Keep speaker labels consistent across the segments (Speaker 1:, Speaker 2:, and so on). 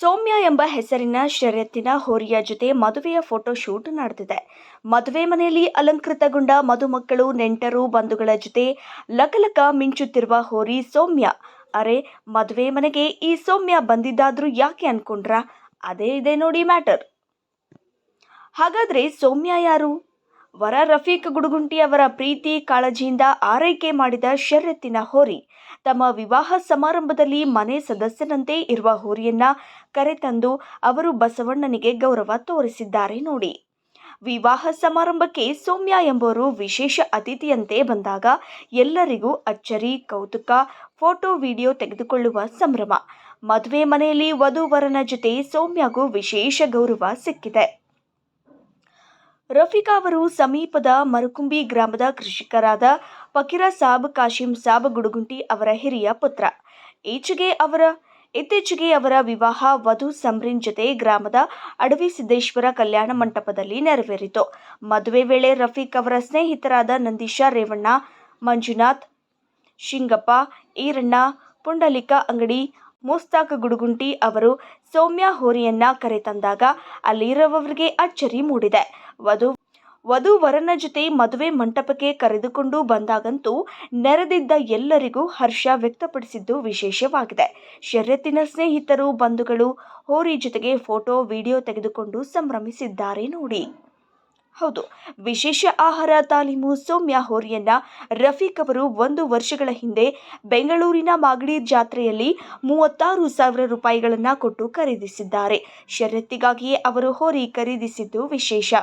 Speaker 1: ಸೌಮ್ಯ ಎಂಬ ಹೆಸರಿನ ಷರತ್ತಿನ ಹೋರಿಯ ಜೊತೆ ಮದುವೆಯ ಫೋಟೋಶೂಟ್ ನಡೆದಿದೆ. ಮದುವೆ ಮನೆಯಲ್ಲಿ ಅಲಂಕೃತಗೊಂಡ ಮದುಮಕ್ಕಳು ನೆಂಟರು ಬಂಧುಗಳ ಜೊತೆ ಲಕಲಕ ಮಿಂಚುತ್ತಿರುವ ಹೋರಿ ಸೌಮ್ಯ. ಅರೆ, ಮದುವೆ ಮನೆಗೆ ಈ ಸೌಮ್ಯ ಬಂದಿದ್ದಾದ್ರೂ ಯಾಕೆ ಅನ್ಕೊಂಡ್ರ? ಅದೇ ಇದೆ ನೋಡಿ ಮ್ಯಾಟರ್. ಹಾಗಾದ್ರೆ ಸೌಮ್ಯ ಯಾರು? ವರ ರಫೀಕ್ ಗುಡುಗುಂಟಿ ಅವರ ಪ್ರೀತಿ ಕಾಳಜಿಯಿಂದ ಆರೈಕೆ ಮಾಡಿದ ಷರತ್ತಿನ ಹೋರಿ. ತಮ್ಮ ವಿವಾಹ ಸಮಾರಂಭದಲ್ಲಿ ಮನೆ ಸದಸ್ಯನಂತೆ ಇರುವ ಹೋರಿಯನ್ನ ಕರೆತಂದು ಅವರು ಬಸವಣ್ಣನಿಗೆ ಗೌರವ ತೋರಿಸಿದ್ದಾರೆ ನೋಡಿ. ವಿವಾಹ ಸಮಾರಂಭಕ್ಕೆ ಸೌಮ್ಯ ಎಂಬುವರು ವಿಶೇಷ ಅತಿಥಿಯಂತೆ ಬಂದಾಗ ಎಲ್ಲರಿಗೂ ಅಚ್ಚರಿ, ಕೌತುಕ, ಫೋಟೋ, ವಿಡಿಯೋ ತೆಗೆದುಕೊಳ್ಳುವ ಸಂಭ್ರಮ. ಮದುವೆ ಮನೆಯಲ್ಲಿ ವಧುವರನ ಜೊತೆ ಸೌಮ್ಯಗೂ ವಿಶೇಷ ಗೌರವ ಸಿಕ್ಕಿದೆ. ರಫೀಕಾ ಅವರು ಸಮೀಪದ ಮರುಕುಂಬಿ ಗ್ರಾಮದ ಕೃಷಿಕರಾದ ಫಕೀರ ಸಾಬ್, ಕಾಶಿಂ ಸಾಬ್ ಗುಡುಗುಂಟಿ ಅವರ ಹಿರಿಯ ಪುತ್ರ. ಈಚೆಗೆ ಅವರ, ಇತ್ತೀಚೆಗೆ ಅವರ ವಿವಾಹ ವಧು ಸಂಬ್ರಿನ್ ಜೊತೆ ಗ್ರಾಮದ ಅಡವಿ ಸಿದ್ದೇಶ್ವರ ಕಲ್ಯಾಣ ಮಂಟಪದಲ್ಲಿ ನೆರವೇರಿತು. ಮದುವೆ ವೇಳೆ ರಫೀಕ್ ಅವರ ಸ್ನೇಹಿತರಾದ ನಂದೀಶ, ರೇವಣ್ಣ, ಮಂಜುನಾಥ್, ಶಿಂಗಪ್ಪ, ಈರಣ್ಣ, ಪುಂಡಲಿಕ ಅಂಗಡಿ ಮುಸ್ತಾಕ್ ಗುಡುಗುಂಟಿ ಅವರು ಸೌಮ್ಯ ಹೋರಿಯನ್ನ ಕರೆತಂದಾಗ ಅಲ್ಲಿರುವವರಿಗೆ ಅಚ್ಚರಿ ಮೂಡಿದೆ. ವಧು ವರನ ಜೊತೆ ಮದುವೆ ಮಂಟಪಕ್ಕೆ ಕರೆದುಕೊಂಡು ಬಂದಾಗಂತೂ ನೆರೆದಿದ್ದ ಎಲ್ಲರಿಗೂ ಹರ್ಷ ವ್ಯಕ್ತಪಡಿಸಿದ್ದು ವಿಶೇಷವಾಗಿದೆ. ಶರ್ಯತ್ತಿನ ಸ್ನೇಹಿತರು ಬಂಧುಗಳು ಹೋರಿ ಜೊತೆಗೆ ಫೋಟೋ, ವಿಡಿಯೋ ತೆಗೆದುಕೊಂಡು ಸಂಭ್ರಮಿಸಿದ್ದಾರೆ ನೋಡಿ. ಹೌದು. ವಿಶೇಷ ಆಹಾರ, ತಾಲೀಮು, ಸೌಮ್ಯ ಹೋರಿಯನ್ನ ರಫೀಕ್ ಅವರು ಒಂದು ವರ್ಷಗಳ ಹಿಂದೆ ಬೆಂಗಳೂರಿನ ಮಾಗಡಿ ಜಾತ್ರೆಯಲ್ಲಿ ಮೂವತ್ತಾರು ಸಾವಿರ ರೂಪಾಯಿಗಳನ್ನು ಕೊಟ್ಟು ಖರೀದಿಸಿದ್ದಾರೆ. ಷರತ್ತಿಗಾಗಿಯೇ ಅವರು ಹೋರಿ ಖರೀದಿಸಿದ್ದು ವಿಶೇಷ.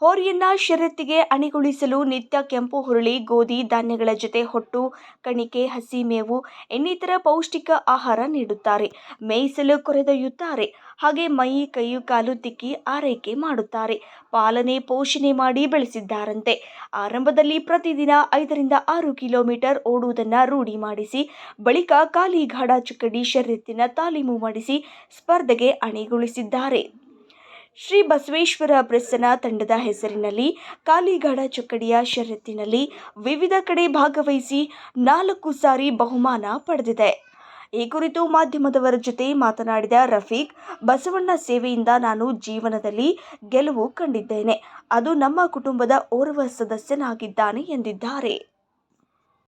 Speaker 1: ಹೋರಿಯನ್ನ ಷರತ್ತಿಗೆ ಅಣಿಗೊಳಿಸಲು ನಿತ್ಯ ಕೆಂಪು ಹುರುಳಿ, ಗೋಧಿ, ಧಾನ್ಯಗಳ ಜೊತೆ ಹೊಟ್ಟು, ಕಣಿಕೆ, ಹಸಿ ಮೇವು, ಇನ್ನಿತರ ಪೌಷ್ಟಿಕ ಆಹಾರ ನೀಡುತ್ತಾರೆ. ಮೇಯಿಸಲು ಕೊರೆದೊಯ್ಯುತ್ತಾರೆ. ಹಾಗೆ ಮೈ, ಕೈಯು, ಕಾಲು ತಿಕ್ಕಿ ಆರೈಕೆ ಮಾಡುತ್ತಾರೆ. ಪಾಲನೆ, ಪೋಷಣೆ ಮಾಡಿ ಬೆಳೆಸಿದ್ದಾರಂತೆ. ಆರಂಭದಲ್ಲಿ ಪ್ರತಿದಿನ ಐದರಿಂದ ಆರು ಕಿಲೋಮೀಟರ್ ಓಡುವುದನ್ನು ರೂಢಿ ಮಾಡಿಸಿ, ಬಳಿಕ ಖಾಲಿ ಗಾಢ ಚುಕ್ಕಡಿ ಷರತ್ತಿನ ತಾಲೀಮು ಮಾಡಿಸಿ ಸ್ಪರ್ಧೆಗೆ ಅಣಿಗೊಳಿಸಿದ್ದಾರೆ. ಶ್ರೀ ಬಸವೇಶ್ವರ ಪ್ರಸನ್ನ ತಂಡದ ಹೆಸರಿನಲ್ಲಿ ಕಾಲಿಗಾಡ ಚಕ್ಕಡಿಯ ಷರತ್ತಿನಲ್ಲಿ ವಿವಿಧ ಕಡೆ ಭಾಗವಹಿಸಿ ನಾಲ್ಕು ಸಾರಿ ಬಹುಮಾನ ಪಡೆದಿದೆ. ಈ ಕುರಿತು ಮಾಧ್ಯಮದವರ ಜೊತೆ ಮಾತನಾಡಿದ ರಫೀಕ್, ಬಸವಣ್ಣ ಸೇವೆಯಿಂದ ನಾನು ಜೀವನದಲ್ಲಿ ಗೆಲುವು ಕಂಡಿದ್ದೇನೆ. ಅದು ನಮ್ಮ ಕುಟುಂಬದ ಓರ್ವ ಸದಸ್ಯನಾಗಿದ್ದಾನೆ ಎಂದಿದ್ದಾರೆ.